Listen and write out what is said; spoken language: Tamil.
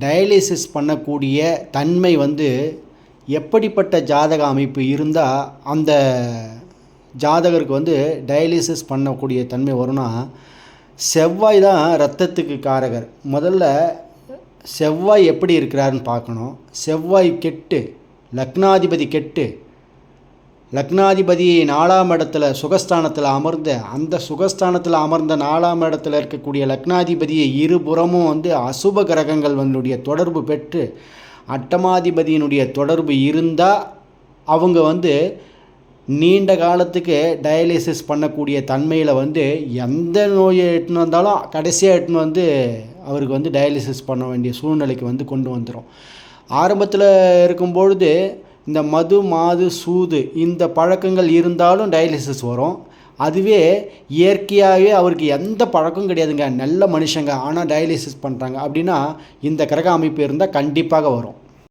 டயாலிசிஸ் பண்ணக்கூடிய தன்மை வந்து எப்படிப்பட்ட ஜாதக அமைப்பு இருந்தால் அந்த ஜாதகருக்கு வந்து டயாலிசிஸ் பண்ணக்கூடிய தன்மை வரும்னா செவ்வாய் தான் ரத்தத்துக்கு காரகர். முதல்ல செவ்வாய் எப்படி இருக்கிறாருன்னு பார்க்கணும். செவ்வாய் கெட்டு லக்னாதிபதி கெட்டு லக்னாதிபதி நாலாம் இடத்துல சுகஸ்தானத்தில் அமர்ந்த அந்த சுகஸ்தானத்தில் அமர்ந்த நாலாம் இடத்துல இருக்கக்கூடிய லக்னாதிபதியை இருபுறமும் வந்து அசுப கிரகங்கள் வந்துடைய தொடர்பு பெற்று அட்டமாதிபதியினுடைய தொடர்பு இருந்தால் அவங்க வந்து நீண்ட காலத்துக்கு டயாலிசிஸ் பண்ணக்கூடிய தன்மையில் வந்து எந்த நோயை எட்டுன்னு வந்தாலும் கடைசியாக எட்டுன்னு வந்து அவருக்கு வந்து டயாலிசிஸ் பண்ண வேண்டிய சூழ்நிலைக்கு வந்து கொண்டு வந்துடும் ஆரம்பத்தில் இருக்கும்பொழுது இந்த மது மாது சூது இந்த பழக்கங்கள் இருந்தாலும் டயாலிசிஸ் வரும். அதுவே இயற்கையாகவே அவருக்கு எந்த பழக்கம் கிடையாதுங்க. நல்ல மனுஷங்க. ஆனால் டயாலிசிஸ் பண்ணுறாங்க அப்படின்னா இந்த கிரக அமைப்பு இருந்தால் கண்டிப்பாக வரும்.